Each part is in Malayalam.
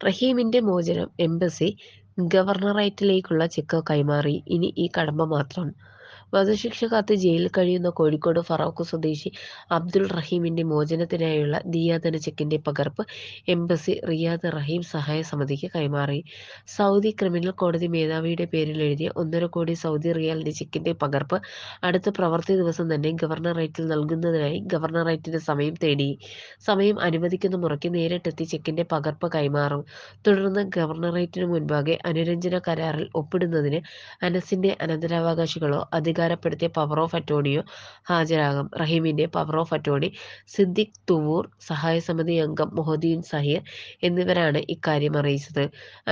റഹീമിന്റെ മോചനം എംബസി ഗവർണറേറ്റിലേക്കുള്ള ചെക്ക് കൈമാറി. ഇനി ഈ കടമ്പ മാത്രം. വധശിക്ഷ കാത്ത് ജയിലിൽ കഴിയുന്ന കോഴിക്കോട് ഫറോക്ക് സ്വദേശി അബ്ദുൾ റഹീമിന്റെ മോചനത്തിനായുള്ള ദിയാദന ചെക്കിന്റെ പകർപ്പ് എംബസി റിയാദ് റഹീം സഹായ സമിതിക്ക് കൈമാറി. സൗദി ക്രിമിനൽ കോടതി മേധാവിയുടെ പേരിൽ എഴുതിയ ഒന്നര കോടി സൗദി റിയാലിന്റെ ചെക്കിന്റെ പകർപ്പ് അടുത്ത പ്രവൃത്തി ദിവസം തന്നെ ഗവർണറേറ്റിൽ നൽകുന്നതിനായി ഗവർണറേറ്റിന്റെ സമയം തേടി. സമയം അനുവദിക്കുന്ന മുറയ്ക്ക് നേരിട്ടെത്തി ചെക്കിന്റെ പകർപ്പ് കൈമാറും. തുടർന്ന് ഗവർണറേറ്റിന് മുൻപാകെ അനുരഞ്ജന കരാറിൽ ഒപ്പിടുന്നതിന് അനസിന്റെ അനന്തരാവകാശികളോ അധികാരപ്പെടുത്തിയ പവർ ഓഫ് അറ്റോണിയോ ഹാജരാകും. റഹീമിന്റെ power of attorney Siddique Thuvvur സഹായ സമിതി അംഗം മൊഹദീൻ സഹീർ എന്നിവരാണ് ഇക്കാര്യം അറിയിച്ചത്.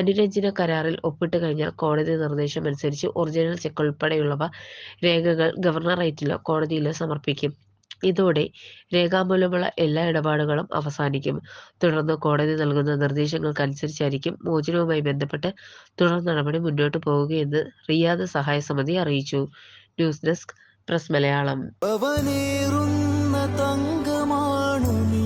അനുരഞ്ജന കരാറിൽ ഒപ്പിട്ട് കഴിഞ്ഞാൽ കോടതി നിർദ്ദേശം അനുസരിച്ച് ഒറിജിനൽ ചെക്ക് ഉൾപ്പെടെയുള്ളവ രേഖകൾ ഗവർണറേറ്റിലോ കോടതിയിലോ സമർപ്പിക്കും. ഇതോടെ രേഖാമൂലമുള്ള എല്ലാ ഇടപാടുകളും അവസാനിക്കും. തുടർന്ന് കോടതി നൽകുന്ന നിർദ്ദേശങ്ങൾക്കനുസരിച്ചായിരിക്കും മോചനവുമായി ബന്ധപ്പെട്ട് തുടർ നടപടി മുന്നോട്ടു പോവുകയെന്ന് റിയാദ് സഹായ സമിതി അറിയിച്ചു. News desk press Malayalam തങ്കമാണു